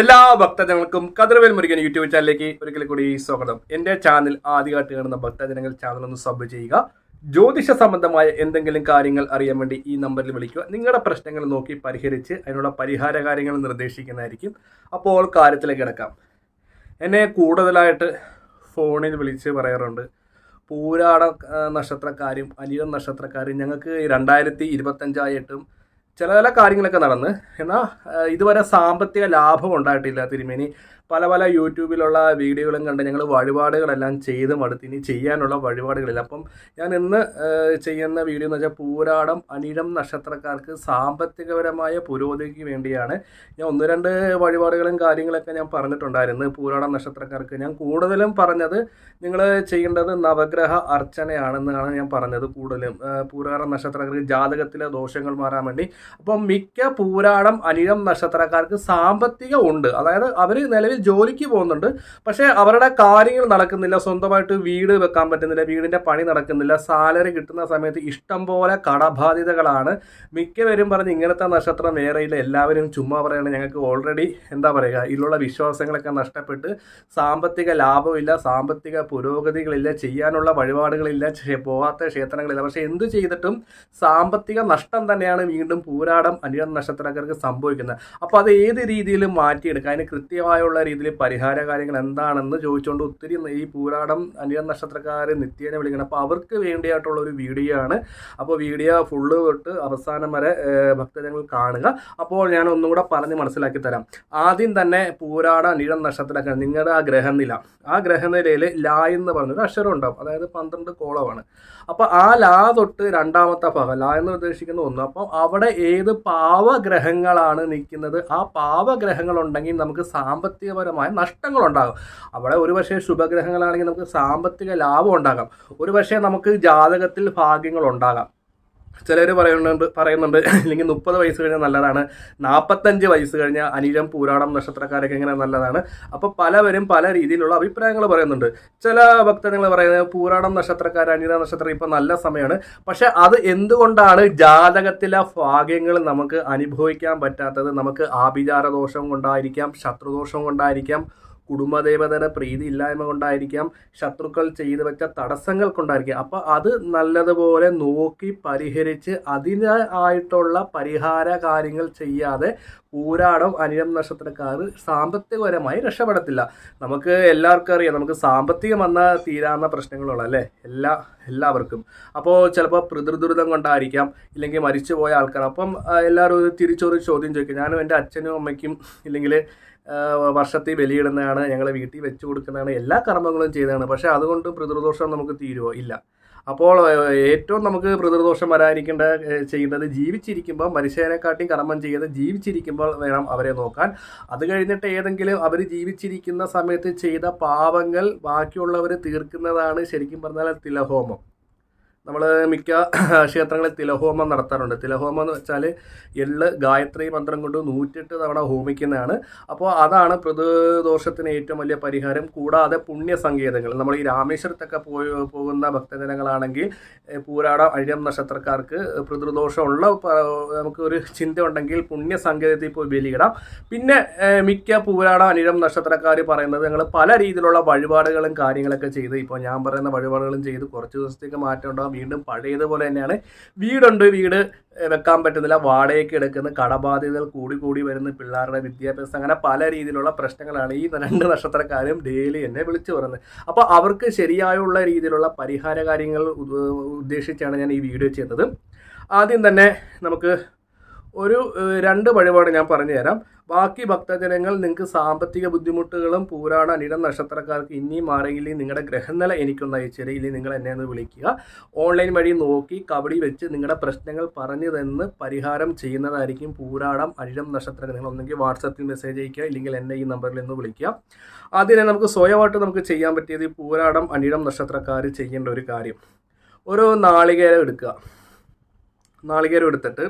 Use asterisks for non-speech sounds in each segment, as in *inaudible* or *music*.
എല്ലാ ഭക്തജനങ്ങൾക്കും കതിർവേൽ മുരുകൻ യൂട്യൂബ് ചാനലിലേക്ക് ഒരിക്കൽ കൂടി സ്വാഗതം. എന്റെ ചാനൽ ആദ്യമായിട്ട് കാണുന്ന ഭക്തജനങ്ങൾ ചാനൽ ഒന്ന് സബ് ചെയ്യുക. ജ്യോതിഷ സംബന്ധമായ എന്തെങ്കിലും കാര്യങ്ങൾ അറിയാൻ വേണ്ടി ഈ നമ്പറിൽ വിളിക്കുക. നിങ്ങളുടെ പ്രശ്നങ്ങൾ നോക്കി പരിഹരിച്ച് അതിനുള്ള പരിഹാര കാര്യങ്ങൾ നിർദ്ദേശിക്കുന്നതായിരിക്കും. അപ്പോൾ കാര്യത്തിലേക്ക് കിടക്കാം. എന്നെ കൂടുതലായിട്ട് ഫോണിൽ വിളിച്ച് പറയാറുണ്ട്. പൂരാട നക്ഷത്രക്കാരും അലിയ നക്ഷത്രക്കാരും ഞങ്ങൾക്ക് രണ്ടായിരത്തി ഇരുപത്തഞ്ചായിട്ടും ചില ചില കാര്യങ്ങളൊക്കെ നടന്ന്. എന്നാൽ ഇതുവരെ സാമ്പത്തിക ലാഭം ഉണ്ടായിട്ടില്ല തിരുമേനി. പല പല യൂട്യൂബിലുള്ള വീഡിയോകളും കണ്ട് ഞങ്ങൾ വഴിപാടുകളെല്ലാം ചെയ്ത് മടുത്ത് ഇനി ചെയ്യാനുള്ള വഴിപാടുകളില്ല. അപ്പം ഞാൻ ഇന്ന് ചെയ്യുന്ന വീഡിയോ എന്ന് വെച്ചാൽ പൂരാടം അനിഴം നക്ഷത്രക്കാർക്ക് സാമ്പത്തികപരമായ പുരോഗതിക്ക് വേണ്ടിയാണ് ഞാൻ ഒന്ന് രണ്ട് വഴിപാടുകളും കാര്യങ്ങളൊക്കെ ഞാൻ പറഞ്ഞിട്ടുണ്ടായിരുന്നു പൂരാടം നക്ഷത്രക്കാർക്ക്. ഞാൻ കൂടുതലും പറഞ്ഞത് നിങ്ങൾ ചെയ്യേണ്ടത് നവഗ്രഹ അർച്ചനയാണെന്നാണ് ഞാൻ പറഞ്ഞത് കൂടുതലും. പൂരാടം നക്ഷത്രക്കാർക്ക് ജാതകത്തിലെ ദോഷങ്ങൾ മാറാൻ വേണ്ടി. അപ്പം മിക്ക പൂരാടം അനിഴം നക്ഷത്രക്കാർക്ക് സാമ്പത്തികം ഉണ്ട്. അതായത് അവർ നിലവിൽ ജോലിക്ക് പോകുന്നുണ്ട്. പക്ഷേ അവരുടെ കാര്യങ്ങൾ നടക്കുന്നില്ല. സ്വന്തമായിട്ട് വീട് വെക്കാൻ പറ്റുന്നില്ല. വീടിന്റെ പണി നടക്കുന്നില്ല. സാലറി കിട്ടുന്ന സമയത്ത് ഇഷ്ടം പോലെ കടബാധ്യതകളാണ്. മിക്കവരും പറഞ്ഞ് ഇങ്ങനത്തെ നക്ഷത്രം വേറെയില്ല എല്ലാവരും ചുമ്മാ പറയുകയാണ് ഞങ്ങൾക്ക് ഓൾറെഡി എന്താ പറയുക ഇതിലുള്ള വിശ്വാസങ്ങളൊക്കെ നഷ്ടപ്പെട്ട് സാമ്പത്തിക ലാഭമില്ല സാമ്പത്തിക പുരോഗതികളില്ല ചെയ്യാനുള്ള വഴിപാടുകളില്ല പോകാത്ത ക്ഷേത്രങ്ങളില്ല. പക്ഷേ എന്ത് ചെയ്തിട്ടും സാമ്പത്തിക നഷ്ടം തന്നെയാണ് വീണ്ടും പൂരാടം അനിഴം നക്ഷത്രക്കാർക്ക് സംഭവിക്കുന്നത്. അപ്പോൾ അത് ഏത് രീതിയിലും മാറ്റിയെടുക്കുക അതിന് കൃത്യമായുള്ള രീതിയിൽ പരിഹാര കാര്യങ്ങൾ എന്താണെന്ന് ചോദിച്ചുകൊണ്ട് ഒത്തിരി ഈ പൂരാടം അനിയ നക്ഷത്രക്കാർ നിത്യേനെ വിളിക്കണം അപ്പോൾ അവർക്ക് വേണ്ടിയായിട്ടുള്ള ഒരു വീഡിയോ ആണ്. അപ്പോൾ വീഡിയോ ഫുള്ള് തൊട്ട് അവസാനം വരെ ഭക്തജനങ്ങൾ കാണുക. അപ്പോൾ ഞാൻ ഒന്നുകൂടെ പറഞ്ഞ് മനസ്സിലാക്കി തരാം. ആദ്യം തന്നെ പൂരാട അനിഴം നക്ഷത്രക്കാർ നിങ്ങളുടെ ആ ഗ്രഹനില. ആ ഗ്രഹനിലയിൽ ലാ എന്ന് പറഞ്ഞൊരു അക്ഷരം ഉണ്ടാവും. അതായത് പന്ത്രണ്ട് കോളമാണ്. അപ്പോൾ ആ ലാ തൊട്ട് രണ്ടാമത്തെ ഭാഗം ലാ എന്ന് ഉദ്ദേശിക്കുന്ന ഒന്ന്. അപ്പോൾ അവിടെ ഏത് പാവഗ്രഹങ്ങളാണ് നിൽക്കുന്നത്? ആ പാവഗ്രഹങ്ങളുണ്ടെങ്കിൽ നമുക്ക് നമുക്ക് സാമ്പത്തികപരമായ നഷ്ടങ്ങളുണ്ടാകും. അവിടെ ഒരു പക്ഷേ ശുഭഗ്രഹങ്ങളാണെങ്കിൽ നമുക്ക് സാമ്പത്തിക ലാഭം ഉണ്ടാകാം. ഒരുപക്ഷെ നമുക്ക് ജാതകത്തിൽ ഭാഗ്യങ്ങൾ ഉണ്ടാകാം. ചിലർ പറയുന്നുണ്ട് പറയുന്നുണ്ട് അല്ലെങ്കിൽ മുപ്പത് വയസ്സ് കഴിഞ്ഞാൽ നല്ലതാണ് നാൽപ്പത്തഞ്ച് വയസ്സ് കഴിഞ്ഞാൽ അനിഴം പൂരാടം നക്ഷത്രക്കാരൊക്കെ ഇങ്ങനെ നല്ലതാണ്. അപ്പോൾ പലവരും പല രീതിയിലുള്ള അഭിപ്രായങ്ങൾ പറയുന്നുണ്ട്. ചില ഭക്തജനങ്ങൾ പറയുന്നത് പൂരാടം നക്ഷത്രക്കാർ അനിഴ നക്ഷത്രം ഇപ്പം നല്ല സമയമാണ് പക്ഷെ അത് എന്തുകൊണ്ടാണ് ജാതകത്തിലെ ഭാഗ്യങ്ങൾ നമുക്ക് അനുഭവിക്കാൻ പറ്റാത്തത്? നമുക്ക് ആഭിചാര ദോഷം കൊണ്ടായിരിക്കാം ശത്രുദോഷം കൊണ്ടായിരിക്കാം കുടുംബദേവതയുടെ പ്രീതി ഇല്ലായ്മ കൊണ്ടായിരിക്കാം ശത്രുക്കൾ ചെയ്തു വെച്ച തടസ്സങ്ങൾ കൊണ്ടായിരിക്കാം. അപ്പോൾ അത് നല്ലതുപോലെ നോക്കി പരിഹരിച്ച് അതിനായിട്ടുള്ള പരിഹാര കാര്യങ്ങൾ ചെയ്യാതെ പൂരാടം അനിഴം നക്ഷത്രക്കാർ സാമ്പത്തികപരമായി രക്ഷപ്പെടത്തില്ല. നമുക്ക് എല്ലാവർക്കും അറിയാം നമുക്ക് സാമ്പത്തികം വന്നാൽ തീരാവുന്ന പ്രശ്നങ്ങളുള്ള അല്ലേ? എല്ലാ എല്ലാവർക്കും. അപ്പോൾ ചിലപ്പോൾ പ്രതിദുരിതം കൊണ്ടായിരിക്കാം ഇല്ലെങ്കിൽ മരിച്ചു പോയ ആൾക്കാർ. അപ്പം എല്ലാവരും തിരിച്ചൊരു ചോദ്യം ചോദിക്കും. ഞാനും എന്റെ അച്ഛനും അമ്മയ്ക്കും ഇല്ലെങ്കിൽ വർഷത്തിൽ ബലിയിടുന്നതാണ് ഞങ്ങളെ വീട്ടിൽ വെച്ച് കൊടുക്കുന്നതാണ് എല്ലാ കർമ്മങ്ങളും ചെയ്തതാണ്. പക്ഷേ അതുകൊണ്ട് പിതൃദോഷം നമുക്ക് തീരുമോ ഇല്ല. അപ്പോൾ ഏറ്റവും നമുക്ക് പിതൃദോഷം വരാതിരിക്കേണ്ട ചെയ്യുന്നത് ജീവിച്ചിരിക്കുമ്പോൾ മനുഷ്യനെക്കാട്ടിയും കർമ്മം ചെയ്ത് ജീവിച്ചിരിക്കുമ്പോൾ വേണം അവരെ നോക്കാൻ. അത് കഴിഞ്ഞിട്ട് ഏതെങ്കിലും അവർ ജീവിച്ചിരിക്കുന്ന സമയത്ത് ചെയ്ത പാപങ്ങൾ ബാക്കിയുള്ളവർ തീർക്കുന്നതാണ് ശരിക്കും പറഞ്ഞാൽ തിലഹോമം. നമ്മൾ മിക്ക ക്ഷേത്രങ്ങളിൽ തിലഹോമം നടത്താറുണ്ട്. തിലഹോമം എന്ന് വെച്ചാൽ എള്ള് ഗായത്രി മന്ത്രം കൊണ്ട് നൂറ്റെട്ട് തവണ ഹോമിക്കുന്നതാണ്. അപ്പോൾ അതാണ് പ്രതിദോഷത്തിന് ഏറ്റവും വലിയ പരിഹാരം. കൂടാതെ പുണ്യ സങ്കേതങ്ങൾ നമ്മൾ ഈ രാമേശ്വരത്തൊക്കെ പോയി പോകുന്ന ഭക്തജനങ്ങളാണെങ്കിൽ പൂരാട അഴിയം നക്ഷത്രക്കാർക്ക് പ്രതിദോഷമുള്ള നമുക്ക് ഒരു ചിന്ത ഉണ്ടെങ്കിൽ പുണ്യ പോയി ബലിയിടാം. പിന്നെ മിക്ക പൂരാട അനിഴം നക്ഷത്രക്കാർ പറയുന്നത് ഞങ്ങൾ പല രീതിയിലുള്ള വഴിപാടുകളും കാര്യങ്ങളൊക്കെ ചെയ്ത് ഇപ്പോൾ ഞാൻ പറയുന്ന വഴിപാടുകളും ചെയ്ത് കുറച്ച് ദിവസത്തേക്ക് മാറ്റം വീണ്ടും പഴയതുപോലെ തന്നെയാണ്. വീടുണ്ട് വീട് വെക്കാൻ പറ്റുന്നില്ല. വാടകയ്ക്ക് എടുക്കുന്ന കടബാധ്യതകൾ കൂടി കൂടി വരുന്ന പിള്ളേരുടെ വിദ്യാഭ്യാസം. അങ്ങനെ പല രീതിയിലുള്ള പ്രശ്നങ്ങളാണ് ഈ രണ്ട് നക്ഷത്രക്കാരും ഡെയിലി എന്നെ വിളിച്ചു പറയുന്നത്. അപ്പോൾ അവർക്ക് ശരിയായുള്ള രീതിയിലുള്ള പരിഹാര കാര്യങ്ങൾ ഉദ്ദേശിച്ചാണ് ഞാൻ ഈ വീഡിയോ ചെയ്യുന്നത്. ആദ്യം തന്നെ നമുക്ക് ഒരു രണ്ട് വഴിപാട് ഞാൻ പറഞ്ഞു തരാം ബാക്കി ഭക്തജനങ്ങൾ നിങ്ങൾക്ക് സാമ്പത്തിക ബുദ്ധിമുട്ടുകളും പൂരാണ അനിടം നക്ഷത്രക്കാർക്ക് ഇനിയും മാറിയില്ലെങ്കിൽ നിങ്ങളുടെ ഗ്രഹനില എനിക്കൊന്ന് അയച്ചുതരിക ഇല്ലെങ്കിൽ നിങ്ങൾ എന്നെ ഒന്ന് വിളിക്കുക. ഓൺലൈൻ വഴി നോക്കി കബഡി വെച്ച് നിങ്ങളുടെ പ്രശ്നങ്ങൾ പറഞ്ഞു തന്ന് പരിഹാരം ചെയ്യുന്നതായിരിക്കും പൂരാടം അനിടം നക്ഷത്രങ്ങൾ. നിങ്ങൾ ഒന്നെങ്കിൽ വാട്സപ്പിൽ മെസ്സേജ് അയക്കുക ഇല്ലെങ്കിൽ എന്നെ ഈ നമ്പറിൽ ഒന്ന് വിളിക്കുക. ആദ്യം നമുക്ക് സ്വയമായിട്ട് നമുക്ക് ചെയ്യാൻ പറ്റിയത് ഈ പൂരാടം അനിടം നക്ഷത്രക്കാർ ചെയ്യേണ്ട ഒരു കാര്യം. ഒരു നാളികേരം എടുക്കുക. നാളികേരം എടുത്തിട്ട്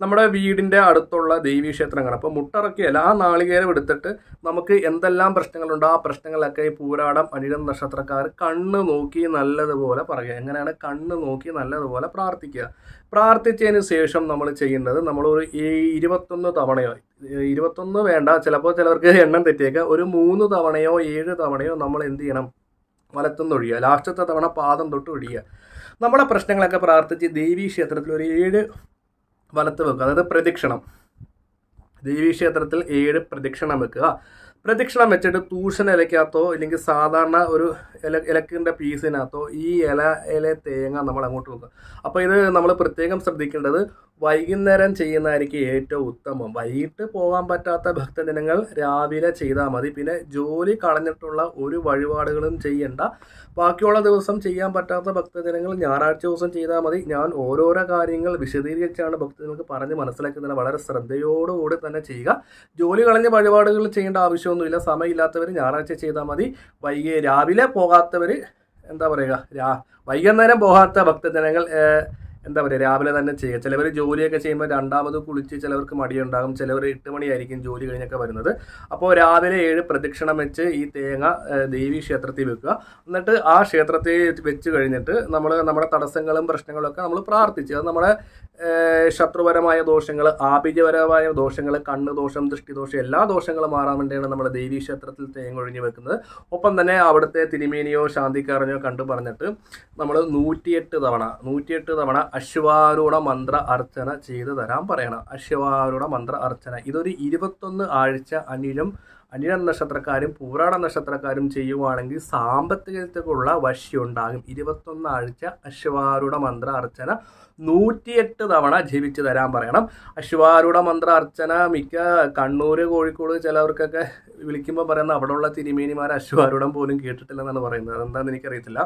നമ്മുടെ വീടിന്റെ അടുത്തുള്ള ദേവീ ക്ഷേത്രങ്ങൾ അപ്പോൾ മുട്ടറക്കിയല്ല ആ നാളികേരം എടുത്തിട്ട് നമുക്ക് എന്തെല്ലാം പ്രശ്നങ്ങളുണ്ടോ ആ പ്രശ്നങ്ങളൊക്കെ ഈ പൂരാടം അനിഴം നക്ഷത്രക്കാർ കണ്ണ് നോക്കി നല്ലതുപോലെ പറയുക. എങ്ങനെയാണ് കണ്ണ് നോക്കി നല്ലതുപോലെ പ്രാർത്ഥിക്കുക? പ്രാർത്ഥിച്ചതിന് ശേഷം നമ്മൾ ചെയ്യേണ്ടത് നമ്മളൊരു ഈ ഇരുപത്തൊന്ന് തവണയോ ഇരുപത്തൊന്ന് വേണ്ട ചിലപ്പോൾ ചിലവർക്ക് എണ്ണം തെറ്റിയേക്കുക ഒരു മൂന്ന് തവണയോ ഏഴ് തവണയോ നമ്മൾ എന്ത് ചെയ്യണം? വലത്തുനിന്ന് ഒഴിയുക ലാസ്റ്റത്തെ തവണ പാദം തൊട്ട് ഒഴിയുക നമ്മുടെ പ്രശ്നങ്ങളൊക്കെ പ്രാർത്ഥിച്ച് ദേവീ ക്ഷേത്രത്തിൽ ഒരു ഏഴ് വലത്ത് വെക്കുക. അതായത് പ്രദക്ഷിണം. ദേവീക്ഷേത്രത്തിൽ ഏഴ് പ്രദക്ഷിണം വെക്കുക. പ്രദക്ഷിണം വെച്ചിട്ട് തൂഷൻ ഇലക്കകത്തോ ഇല്ലെങ്കിൽ സാധാരണ ഒരു ഇല ഇലക്കിന്റെ പീസിനകത്തോ ഈ ഇല ഇല തേങ്ങ നമ്മൾ അങ്ങോട്ട് വെക്കുക. അപ്പോൾ ഇത് നമ്മൾ പ്രത്യേകം ശ്രദ്ധിക്കേണ്ടത് വൈകുന്നേരം ചെയ്യുന്നതായിരിക്കും ഏറ്റവും ഉത്തമം. വൈകിട്ട് പോകാൻ പറ്റാത്ത ഭക്തജനങ്ങൾ രാവിലെ ചെയ്താൽ മതി. പിന്നെ ജോലി കളഞ്ഞിട്ടുള്ള ഒരു വഴിപാടുകളും ചെയ്യണ്ട. ബാക്കിയുള്ള ദിവസം ചെയ്യാൻ പറ്റാത്ത ഭക്തജനങ്ങൾ ഞായറാഴ്ച ദിവസം ചെയ്താൽ മതി. ഞാൻ ഓരോരോ കാര്യങ്ങൾ വിശദീകരിച്ചാണ് ഭക്തജനങ്ങൾക്ക് പറഞ്ഞ് മനസ്സിലാക്കുന്നത്. വളരെ ശ്രദ്ധയോടുകൂടി തന്നെ ചെയ്യുക. ജോലി കളഞ്ഞ വഴിപാടുകൾ ചെയ്യേണ്ട ആവശ്യമൊന്നുമില്ല. സമയമില്ലാത്തവർ ഞായറാഴ്ച ചെയ്താൽ മതി. വൈകി രാവിലെ പോകാത്തവർ എന്താ പറയുക? രാ വൈകുന്നേരം പോകാത്ത ഭക്തജനങ്ങൾ എന്താ പറയുക രാവിലെ തന്നെ ചെയ്യുക. ചിലവർ ജോലിയൊക്കെ ചെയ്യുമ്പോൾ രണ്ടാമത് കുളിച്ച് ചിലവർക്ക് മടിയുണ്ടാകും. ചിലവർ എട്ട് മണിയായിരിക്കും ജോലി കഴിഞ്ഞൊക്കെ വരുന്നത്. അപ്പോൾ രാവിലെ ഏഴ് പ്രദക്ഷിണം വെച്ച് ഈ തേങ്ങ ദേവി ക്ഷേത്രത്തിൽ വെക്കുക. എന്നിട്ട് ആ ക്ഷേത്രത്തിൽ വെച്ച് കഴിഞ്ഞിട്ട് നമ്മൾ നമ്മുടെ തടസ്സങ്ങളും പ്രശ്നങ്ങളും ഒക്കെ നമ്മൾ പ്രാർത്ഥിച്ച്. അത് നമ്മുടെ ശത്രുപരമായ ദോഷങ്ങൾ ആഭിജപരമായ ദോഷങ്ങൾ കണ്ണ് ദോഷം ദൃഷ്ടിദോഷം എല്ലാ ദോഷങ്ങളും മാറാൻ വേണ്ടിയാണ് നമ്മൾ ദേവി ക്ഷേത്രത്തിൽ തേങ്ങ ഒഴിഞ്ഞ് വെക്കുന്നത്. ഒപ്പം തന്നെ അവിടുത്തെ തിരുമേനിയോ ശാന്തിക്കാരനെയോ കണ്ടു പറഞ്ഞിട്ട് നമ്മൾ നൂറ്റിയെട്ട് തവണ നൂറ്റിയെട്ട് തവണ അശ്വാരൂഢ മന്ത്ര അർച്ചന ചെയ്തു തരാൻ പറയണം. അശ്വാരൂഢ മന്ത്ര അർച്ചന. ഇതൊരു ഇരുപത്തൊന്ന് ആഴ്ച അനിലും അനിഴം നക്ഷത്രക്കാരും പൂരാട നക്ഷത്രക്കാരും ചെയ്യുവാണെങ്കിൽ സാമ്പത്തികത്തേക്കുള്ള വശി ഉണ്ടാകും ഇരുപത്തൊന്ന് ആഴ്ച അശ്വാരൂഢ മന്ത്ര അർച്ചന നൂറ്റിയെട്ട് തവണ ജപിച്ചു തരാൻ പറയണം. അശ്വാരൂഢ മന്ത്ര അർച്ചന മിക്ക കണ്ണൂർ കോഴിക്കോട് ചിലവർക്കൊക്കെ വിളിക്കുമ്പോൾ പറയുന്ന അവിടെയുള്ള തിരുമേനിമാർ അശ്വാരൂഢം പോലും കേട്ടിട്ടില്ലെന്നാണ് പറയുന്നത്. അതെന്താണെന്ന് എനിക്കറിയത്തില്ല.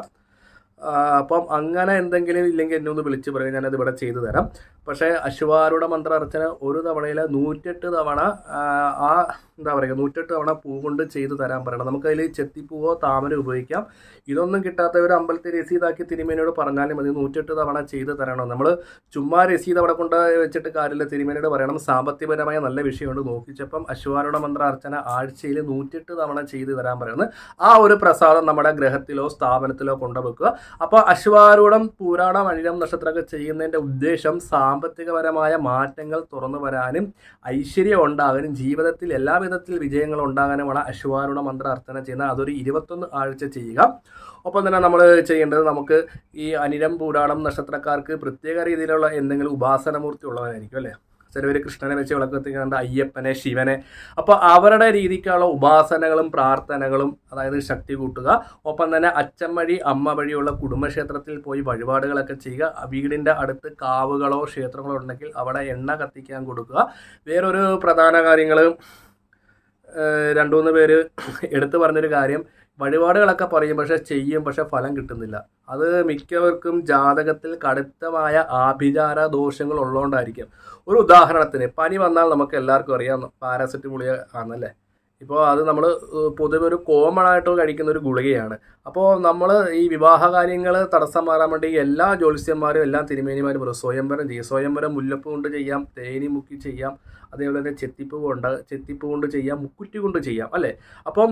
അപ്പം അങ്ങനെ എന്തെങ്കിലും ഇല്ലെങ്കിൽ എന്നെ ഒന്ന് വിളിച്ച് പറയും ഞാനത് ഇവിടെ ചെയ്തു തരാം. പക്ഷേ അശ്വാരൂഢ മന്ത്രാർച്ചന ഒരു തവണയിൽ നൂറ്റെട്ട് തവണ ആ, എന്താ പറയുക നൂറ്റെട്ട് തവണ പൂ കൊണ്ട് ചെയ്തു തരാൻ പറയണം. നമുക്കതിൽ ചെത്തിപ്പൂവോ താമര ഉപയോഗിക്കാം. ഇതൊന്നും കിട്ടാത്തവർ അമ്പലത്തിൽ രസീതാക്കി തിരുമേനോട് പറഞ്ഞാലും മതി. നൂറ്റെട്ട് തവണ ചെയ്തു തരണം. നമ്മൾ ചുമ്മാ രസീത് അവിടെ കൊണ്ട് വെച്ചിട്ട് കാര്യമില്ല. തിരുമേനോട് പറയണം. സാമ്പത്തികപരമായ നല്ല വിഷയമുണ്ട് നോക്കിച്ചപ്പം അശ്വാരൂഢ മന്ത്രാർച്ചന ആഴ്ചയിൽ നൂറ്റെട്ട് തവണ ചെയ്തു തരാൻ പറയുന്നത് ആ ഒരു പ്രസാദം നമ്മുടെ ഗ്രഹത്തിലോ സ്ഥാപനത്തിലോ കൊണ്ടുവെക്കുക. അപ്പോൾ അശ്വാരൂഢം പൂരാടം മണിരം നക്ഷത്രമൊക്കെ ചെയ്യുന്നതിന്റെ ഉദ്ദേശം സാമ്പത്തികപരമായ മാറ്റങ്ങൾ തുറന്നു വരാനും ഐശ്വര്യം ഉണ്ടാകാനും ജീവിതത്തിൽ എല്ലാ വിധത്തിൽ വിജയങ്ങൾ ഉണ്ടാകാനുമാണ് അശ്വാരൂഢ മന്ത്ര അർത്ഥന ചെയ്യുന്നത്. അതൊരു ഇരുപത്തൊന്ന് ആഴ്ച ചെയ്യുക. ഒപ്പം തന്നെ നമ്മൾ ചെയ്യേണ്ടത് നമുക്ക് ഈ അനിരം പൂരാടം നക്ഷത്രക്കാർക്ക് പ്രത്യേക രീതിയിലുള്ള എന്തെങ്കിലും ഉപാസനമൂർത്തി ഉള്ളവരായിരിക്കും അല്ലേ? ചിലവർ കൃഷ്ണനെ വെച്ച് കണ്ട അയ്യപ്പനെ ശിവനെ. അപ്പോൾ അവരുടെ രീതിക്കുള്ള ഉപാസനകളും പ്രാർത്ഥനകളും അതായത് ശക്തി കൂട്ടുക. ഒപ്പം തന്നെ അച്ഛൻ വഴി അമ്മ വഴിയുള്ള കുടുംബക്ഷേത്രത്തിൽ പോയി വഴിപാടുകളൊക്കെ ചെയ്യുക. വീടിന്റെ അടുത്ത് കാവുകളോ ക്ഷേത്രങ്ങളോ ഉണ്ടെങ്കിൽ അവിടെ എണ്ണ കത്തിക്കാൻ കൊടുക്കുക. വേറൊരു പ്രധാന കാര്യങ്ങൾ രണ്ടു മൂന്ന് പേര് എടുത്തു പറഞ്ഞൊരു കാര്യം. വഴിപാടുകളൊക്കെ പറയും പക്ഷെ ചെയ്യും പക്ഷെ ഫലം കിട്ടുന്നില്ല. അത് മിക്കവർക്കും ജാതകത്തിൽ കടുത്തമായ ആഭിചാര ദോഷങ്ങൾ ഉള്ളതുകൊണ്ടായിരിക്കും ഒരു ഉദാഹരണത്തിന് പനി വന്നാൽ നമുക്ക് എല്ലാവർക്കും അറിയാം പാരാസെറ്റമോളിയ ആണല്ലേ ഇപ്പോൾ അത് നമ്മൾ പൊതുവെ ഒരു കോമൺ ആയിട്ട് കഴിക്കുന്ന ഒരു ഗുളികയാണ്. അപ്പോൾ നമ്മൾ ഈ വിവാഹ കാര്യങ്ങൾ തടസ്സം മാറാൻ വേണ്ടി എല്ലാ ജ്യോത്സ്യന്മാരും എല്ലാ തിരുമേനിമാരും സ്വയംവരം ചെയ്യും. സ്വയംവരം മുല്ലപ്പ് കൊണ്ട് ചെയ്യാം തേനി മുക്കി ചെയ്യാം അതേപോലെ തന്നെ ചെത്തിപ്പ് കൊണ്ട് ചെത്തിപ്പ് കൊണ്ട് ചെയ്യാം മുക്കുറ്റി കൊണ്ട് ചെയ്യാം അല്ലേ? അപ്പം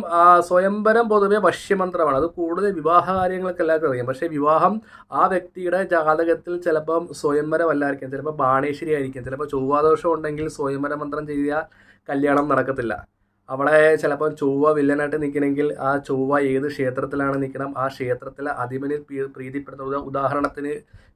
സ്വയംവരം പൊതുവെ വശ്യമന്ത്രമാണ് അത് കൂടുതൽ വിവാഹ കാര്യങ്ങൾക്ക് എല്ലാവർക്കും അറിയാം. പക്ഷേ വിവാഹം ആ വ്യക്തിയുടെ ജാതകത്തിൽ ചിലപ്പം സ്വയംവരം അല്ലായിരിക്കും. ചിലപ്പോൾ ബാണേശ്വരി ആയിരിക്കാം. ചിലപ്പോൾ ചൊവ്വാദോഷം ഉണ്ടെങ്കിൽ സ്വയംവര മന്ത്രം ചെയ്താൽ കല്യാണം നടക്കത്തില്ല. അവിടെ ചിലപ്പോൾ ചൊവ്വ വില്ലനായിട്ട് നിൽക്കണമെങ്കിൽ ആ ചൊവ്വ ഏത് ക്ഷേത്രത്തിലാണ് നിൽക്കണം ആ ക്ഷേത്രത്തിലെ അധിപനിൽ പ്രീ- പ്രീതിപ്പെടുന്ന ഉദാഹരണത്തിന്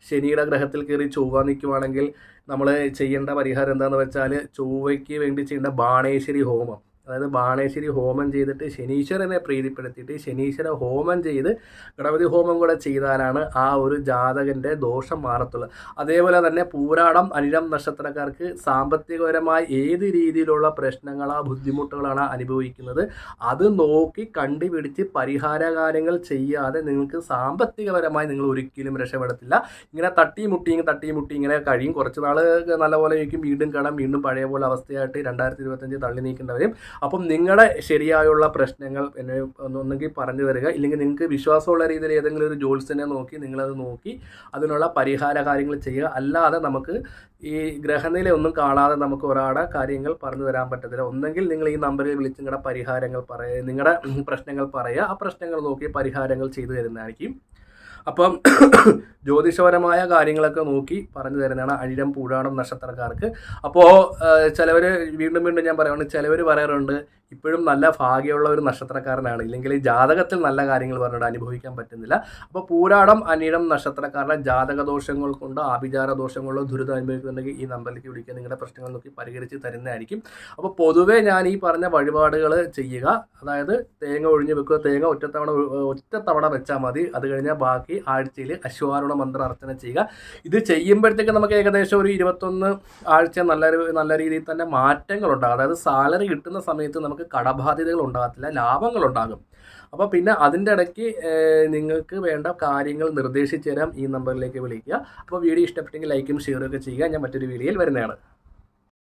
ശനിയുടെ ഗ്രഹത്തിൽ കയറി ചൊവ്വ നിൽക്കുവാണെങ്കിൽ നമ്മൾ ചെയ്യേണ്ട പരിഹാരം എന്താണെന്ന് വെച്ചാൽ ചൊവ്വയ്ക്ക് വേണ്ടി ചെയ്യേണ്ട ബാണേശ്വരി ഹോമം. അതായത് ബാണേശ്വരി ഹോമം ചെയ്തിട്ട് ശനീശ്വരനെ പ്രീതിപ്പെടുത്തിയിട്ട് ശനീശ്വര ഹോമം ചെയ്ത് ഗണപതി ഹോമം കൂടെ ചെയ്താലാണ് ആ ഒരു ജാതകന്റെ ദോഷം മാറത്തുള്ളത് അതേപോലെ തന്നെ പൂരാടം അനിഴം നക്ഷത്രക്കാർക്ക് സാമ്പത്തികപരമായി ഏത് രീതിയിലുള്ള പ്രശ്നങ്ങളാ ബുദ്ധിമുട്ടുകളാണ് അനുഭവിക്കുന്നത് അത് നോക്കി കണ്ടുപിടിച്ച് പരിഹാരകാര്യങ്ങൾ ചെയ്യാതെ നിങ്ങൾക്ക് സാമ്പത്തികപരമായി നിങ്ങൾ ഒരിക്കലും രക്ഷപ്പെടത്തില്ല. ഇങ്ങനെ തട്ടിമുട്ടി തട്ടിമുട്ടി ഇങ്ങനെ കഴിയും. കുറച്ച് നാൾ നല്ലപോലെ വീണ്ടും കടം വീണ്ടും പഴയ പോലെ അവസ്ഥയായിട്ട് രണ്ടായിരത്തി ഇരുപത്തഞ്ച് തള്ളി നീക്കേണ്ടവരും അപ്പം നിങ്ങളുടെ ശരിയായുള്ള പ്രശ്നങ്ങൾ എന്നെ ഒന്നെങ്കിൽ പറഞ്ഞു തരിക. ഇല്ലെങ്കിൽ നിങ്ങൾക്ക് വിശ്വാസമുള്ള രീതിയിൽ ഏതെങ്കിലും ഒരു ജോലിസിനെ നോക്കി നിങ്ങളത് നോക്കി അതിനുള്ള പരിഹാര കാര്യങ്ങൾ ചെയ്യുക. അല്ലാതെ നമുക്ക് ഈ ഗ്രഹനില ഒന്നും കാണാതെ നമുക്ക് ഒരാളെ കാര്യങ്ങൾ പറഞ്ഞു തരാൻ പറ്റത്തില്ല. ഒന്നെങ്കിൽ നിങ്ങൾ ഈ നമ്പറിൽ വിളിച്ച് നിങ്ങളുടെ പരിഹാരങ്ങൾ പറയുക നിങ്ങളുടെ പ്രശ്നങ്ങൾ പറയുക. ആ പ്രശ്നങ്ങൾ നോക്കി പരിഹാരങ്ങൾ ചെയ്തു തരുന്നതായിരിക്കും. അപ്പം *coughs* ജ്യോതിഷപരമായ കാര്യങ്ങളൊക്കെ നോക്കി പറഞ്ഞു തരുന്നതാണ് അഴിരം പൂഴാടം നക്ഷത്രക്കാർക്ക്. അപ്പോൾ ചിലവർ വീണ്ടും വീണ്ടും ഞാൻ പറയുകയാണ് ചിലവർ പറയാറുണ്ട് ഇപ്പോഴും നല്ല ഭാഗ്യമുള്ള ഒരു നക്ഷത്രക്കാരനാണ്. ഇല്ലെങ്കിൽ ജാതകത്തിൽ നല്ല കാര്യങ്ങൾ പറഞ്ഞിട്ട് അനുഭവിക്കാൻ പറ്റുന്നില്ല. അപ്പോൾ പൂരാടം അനീടം നക്ഷത്രക്കാരുടെ ജാതക ദോഷങ്ങൾ കൊണ്ട് ആഭിചാര ദോഷങ്ങളോ ദുരിതം അനുഭവിക്കുന്നുണ്ടെങ്കിൽ ഈ നമ്പറിലേക്ക് വിളിക്കുക. നിങ്ങളുടെ പ്രശ്നങ്ങൾ നോക്കി പരിഹരിച്ച് തരുന്നതായിരിക്കും. അപ്പോൾ പൊതുവേ ഞാൻ ഈ പറഞ്ഞ വഴിപാടുകൾ ചെയ്യുക. അതായത് തേങ്ങ ഒഴിഞ്ഞ് വെക്കുക. തേങ്ങ ഒറ്റത്തവണ ഒറ്റത്തവണ വെച്ചാൽ മതി. അത് കഴിഞ്ഞാൽ ബാക്കി ആഴ്ചയിൽ അശ്വാരുണ മന്ത്ര അർച്ചന ചെയ്യുക. ഇത് ചെയ്യുമ്പോഴത്തേക്ക് നമുക്ക് ഏകദേശം ഒരു ഇരുപത്തൊന്ന് ആഴ്ച നല്ല നല്ല രീതിയിൽ തന്നെ മാറ്റങ്ങളുണ്ടാകും. അതായത് സാലറി കിട്ടുന്ന സമയത്ത് നമുക്ക് കടബാധ്യതകൾ ഉണ്ടാകത്തില്ല ലാഭങ്ങൾ ഉണ്ടാകും. അപ്പോൾ പിന്നെ അതിന്റെ ഇടയ്ക്ക് നിങ്ങൾക്ക് വേണ്ട കാര്യങ്ങൾ നിർദ്ദേശിച്ചു തരാം ഈ നമ്പറിലേക്ക് വിളിക്കുക. അപ്പോൾ വീഡിയോ ഇഷ്ടപ്പെട്ടെങ്കിൽ ലൈക്കും ഷെയറും ഒക്കെ ചെയ്യുക. ഞാൻ മറ്റൊരു വീഡിയോയിൽ വരുന്നതാണ്.